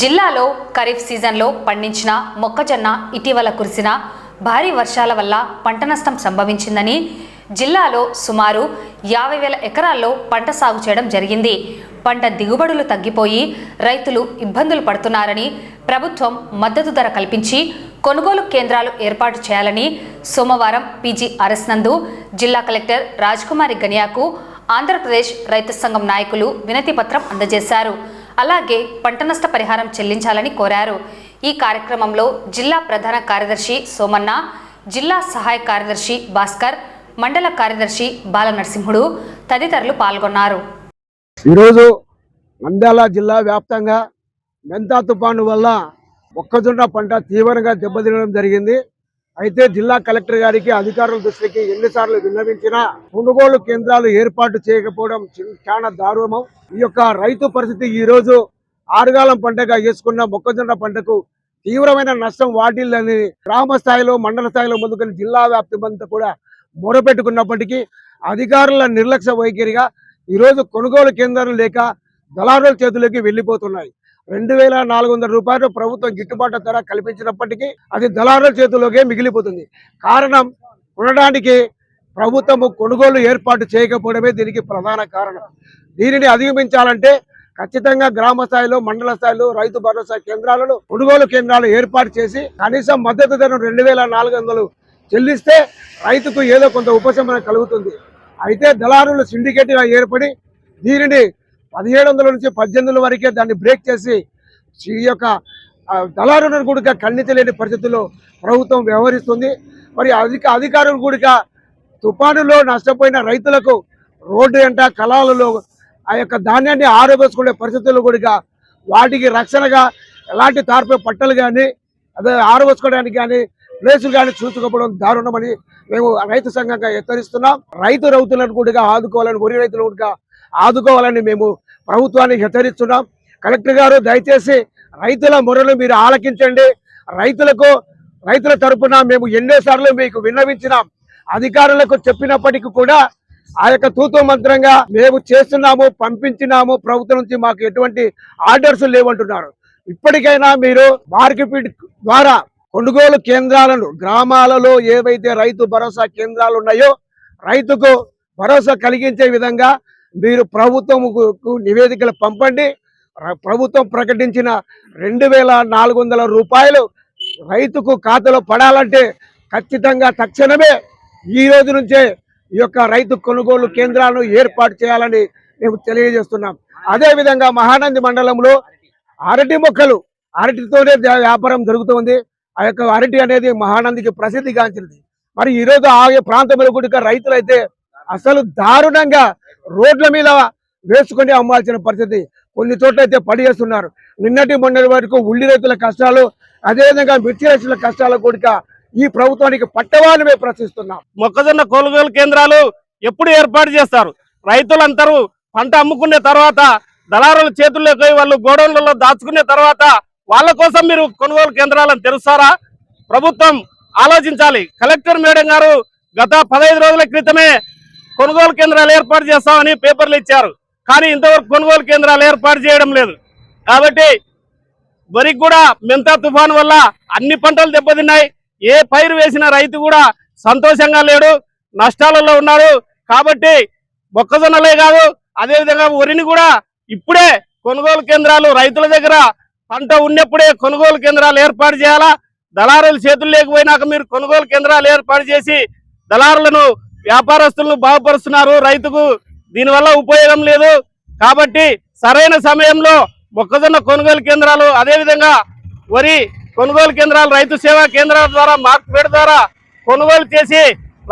జిల్లాలో ఖరీఫ్ సీజన్లో పండించిన మొక్కజొన్న ఇటీవల కురిసిన భారీ వర్షాల వల్ల పంట నష్టం సంభవించిందని జిల్లాలో సుమారు యాభై వేల ఎకరాల్లో పంట సాగు చేయడం జరిగింది. పంట దిగుబడులు తగ్గిపోయి రైతులు ఇబ్బందులు పడుతున్నారని ప్రభుత్వం మద్దతు ధర కల్పించి కొనుగోలు కేంద్రాలు ఏర్పాటు చేయాలని సోమవారం పీజీ అరెస్ నందు జిల్లా కలెక్టర్ రాజ్కుమారి గనియాకు ఆంధ్రప్రదేశ్ రైతు సంఘం నాయకులు వినతిపత్రం అందజేశారు. అలాగే పంట నష్ట పరిహారం చెల్లించాలని కోరారు. ఈ కార్యక్రమంలో జిల్లా ప్రధాన కార్యదర్శి సోమన్న జిల్లా సహాయ కార్యదర్శి భాస్కర్ మండల కార్యదర్శి బాల నరసింహుడు తదితరులు పాల్గొన్నారు. ఈరోజు మండల జిల్లా వ్యాప్తంగా మెంతా తుఫాను వల్ల మొక్కజొన్న పంట తీవ్రంగా దెబ్బతినడం జరిగింది. అయితే జిల్లా కలెక్టర్ గారికి అధికారుల దృష్టికి ఎన్నిసార్లు విన్నవించినా కొనుగోలు కేంద్రాలు ఏర్పాటు చేయకపోవడం చాలా దారుణం. ఈ యొక్క రైతు పరిస్థితి ఈ రోజు ఆరుగాలం పంటగా వేసుకున్న మొక్కజొన్న పంటకు తీవ్రమైన నష్టం వాటిల్లని గ్రామ స్థాయిలో మండల స్థాయిలో ముందుకొని జిల్లా వ్యాప్తి కూడా మొరపెట్టుకున్నప్పటికీ అధికారుల నిర్లక్ష్య వైఖరిగా ఈరోజు కొనుగోలు కేంద్రాలు లేక దళారుల చేతులకి వెళ్ళిపోతున్నాయి. రెండు వేల నాలుగు వందల రూపాయలు ప్రభుత్వం గిట్టుబాటు ధర కల్పించినప్పటికీ అది దళారుల చేతుల్లోకే మిగిలిపోతుంది. కారణం కొనడానికి ప్రభుత్వము కొనుగోలు ఏర్పాటు చేయకపోవడమే దీనికి ప్రధాన కారణం. దీనిని అధిగమించాలంటే ఖచ్చితంగా గ్రామ స్థాయిలో మండల స్థాయిలో రైతు భరోసా కేంద్రాలను కొనుగోలు కేంద్రాలు ఏర్పాటు చేసి కనీసం మద్దతు ధర రెండు వేల నాలుగు వందలు చెల్లిస్తే రైతుకు ఏదో కొంత ఉపశమనం కలుగుతుంది. అయితే దళారులు సిండికేట్గా ఏర్పడి దీనిని పదిహేడు వందల నుంచి పద్దెనిమిది వరకే దాన్ని బ్రేక్ చేసి ఈ యొక్క దళారులను కూడా ఖండించలేని పరిస్థితుల్లో ప్రభుత్వం వ్యవహరిస్తుంది. మరి అధిక అధికారులు కూడా తుఫానులో నష్టపోయిన రైతులకు రోడ్డు వెంట కళాలలో ఆ యొక్క ధాన్యాన్ని ఆరబోసుకునే పరిస్థితులు కూడా వాటికి రక్షణగా ఎలాంటి తార్పే పట్టలు కానీ అదే ఆరబోసుకోవడానికి కానీ ప్లేసులు కానీ చూసుకోవడం దారుణమని మేము రైతు సంఘంగా హెచ్చరిస్తున్నాం. రైతు రైతులను కూడా ఆదుకోవాలని వరి రైతులను కూడా ఆదుకోవాలని మేము ప్రభుత్వానికి హెచ్చరిస్తున్నాం. కలెక్టర్ గారు దయచేసి రైతుల మొరలు మీరు ఆలకించండి. రైతులకు రైతుల తరపున మేము ఎన్నోసార్లు మీకు విన్నవించినాం. అధికారులకు చెప్పినప్పటికీ కూడా ఆ యొక్క తూతు మంత్రంగా మేము చేస్తున్నాము పంపించినాము. ప్రభుత్వం నుంచి మాకు ఎటువంటి ఆర్డర్స్ లేవంటున్నారు. ఇప్పటికైనా మీరు మార్కెట్ ద్వారా కొనుగోలు కేంద్రాలను గ్రామాలలో ఏవైతే రైతు భరోసా కేంద్రాలు ఉన్నాయో రైతుకు భరోసా కలిగించే విధంగా మీరు ప్రభుత్వముకు నివేదికలు పంపండి. ప్రభుత్వం ప్రకటించిన రెండు వేల నాలుగు వందల రూపాయలు రైతుకు ఖాతాలో పడాలంటే ఖచ్చితంగా తక్షణమే ఈ రోజు నుంచే ఈ యొక్క రైతు కొనుగోలు కేంద్రాలను ఏర్పాటు చేయాలని మేము తెలియజేస్తున్నాం. అదేవిధంగా మహానంది మండలంలో అరటి మొక్కలు అరటితోనే వ్యాపారం జరుగుతుంది. ఆ యొక్క అరటి అనేది మహానందికి ప్రసిద్ధిగాంచినది. మరి ఈరోజు ఆ ప్రాంతంలో కూడా రైతులు అయితే అసలు దారుణంగా రోడ్ల మీద వేసుకొని అమ్మాల్సిన పరిస్థితి. కొన్ని చోట్ల అయితే పడిగేస్తున్నారు నిన్నటి మొన్నటి వరకు ఉల్లి రైతుల కష్టాలు అదేవిధంగా మిర్చి రైతుల కష్టాలు కూడా ఈ ప్రభుత్వానికి పట్టవాలని మేము ప్రశ్నిస్తున్నాం. మొక్కజొన్న కొనుగోలు కేంద్రాలు ఎప్పుడు ఏర్పాటు చేస్తారు? రైతులందరూ పంట అమ్ముకునే తర్వాత దళారుల చేతుల్లోకి పోయి వాళ్ళు గోడౌన్లలో దాచుకునే తర్వాత వాళ్ళ కోసం మీరు కొనుగోలు కేంద్రాలను తెరుస్తారా? ప్రభుత్వం ఆలోచించాలి. కలెక్టర్ మేడం గారు గత పదహైదు రోజుల క్రితమే కొనుగోలు కేంద్రాలు ఏర్పాటు చేస్తామని పేపర్లు ఇచ్చారు. కానీ ఇంతవరకు కొనుగోలు కేంద్రాలు ఏర్పాటు చేయడం లేదు. కాబట్టి వరికి కూడా మెంతా తుఫాను వల్ల అన్ని పంటలు దెబ్బతిన్నాయి. ఏ పైరు వేసిన రైతు కూడా సంతోషంగా లేడు నష్టాలలో ఉన్నాడు. కాబట్టి మొక్కజొన్నలే కాదు అదేవిధంగా వరిని కూడా ఇప్పుడే కొనుగోలు కేంద్రాలు రైతుల దగ్గర పంట ఉన్నప్పుడే కొనుగోలు కేంద్రాలు ఏర్పాటు చేయాలా? దళారుల చేతులు లేకపోయినాక మీరు కొనుగోలు కేంద్రాలు ఏర్పాటు చేసి దళారులను వ్యాపారస్తులను బాగుపరుస్తున్నారు. రైతుకు దీనివల్ల ఉపయోగం లేదు. కాబట్టి సరైన సమయంలో మొక్కజొన్న కొనుగోలు కేంద్రాలు అదేవిధంగా వరి కొనుగోలు కేంద్రాలు రైతు సేవా కేంద్రాల ద్వారా మార్కెట్ ద్వారా కొనుగోలు చేసి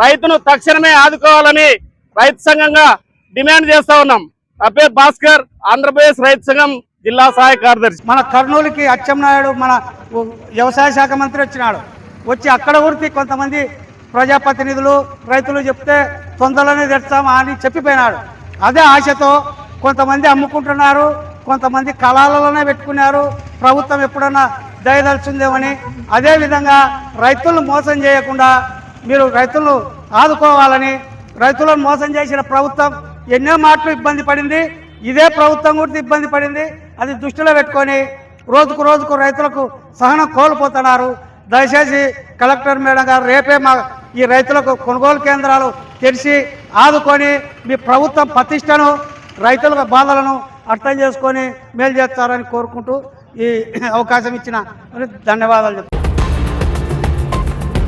రైతును తక్షణమే ఆదుకోవాలని రైతు సంఘంగా డిమాండ్ చేస్తా ఉన్నాం. నా భాస్కర్ ఆంధ్రప్రదేశ్ రైతు సంఘం జిల్లా సహాయ కార్యదర్శి. మన కర్నూలుకి అచ్చెన్నాయుడు మన వ్యవసాయ శాఖ మంత్రి వచ్చినాడు. వచ్చి అక్కడ ఊరికి కొంతమంది ప్రజాప్రతినిధులు రైతులు చెప్తే తొందరలోనే తెస్తామా అని చెప్పిపోయినాడు. అదే ఆశతో కొంతమంది అమ్ముకుంటున్నారు కొంతమంది కళాలలోనే పెట్టుకున్నారు. ప్రభుత్వం ఎప్పుడన్నా దయదలుచుందేమని. అదేవిధంగా రైతులను మోసం చేయకుండా మీరు రైతులను ఆదుకోవాలని రైతులను మోసం చేసిన ప్రభుత్వం ఎన్నో మాటలు ఇబ్బంది పడింది. ఇదే ప్రభుత్వం కూడా ఇబ్బంది పడింది. అది దృష్టిలో పెట్టుకొని రోజుకు రోజుకు రైతులకు సహనం కోల్పోతున్నారు. దయచేసి కలెక్టర్ మేడం గారు రేపే మా ఈ రైతులకు కొనుగోలు కేంద్రాలు తెరిచి ఆదుకొని మీ ప్రభుత్వం ప్రతిష్టను రైతుల బాధలను అర్థం చేసుకొని మేలు చేస్తారని కోరుకుంటూ ఈ అవకాశం ఇచ్చిన ధన్యవాదాలు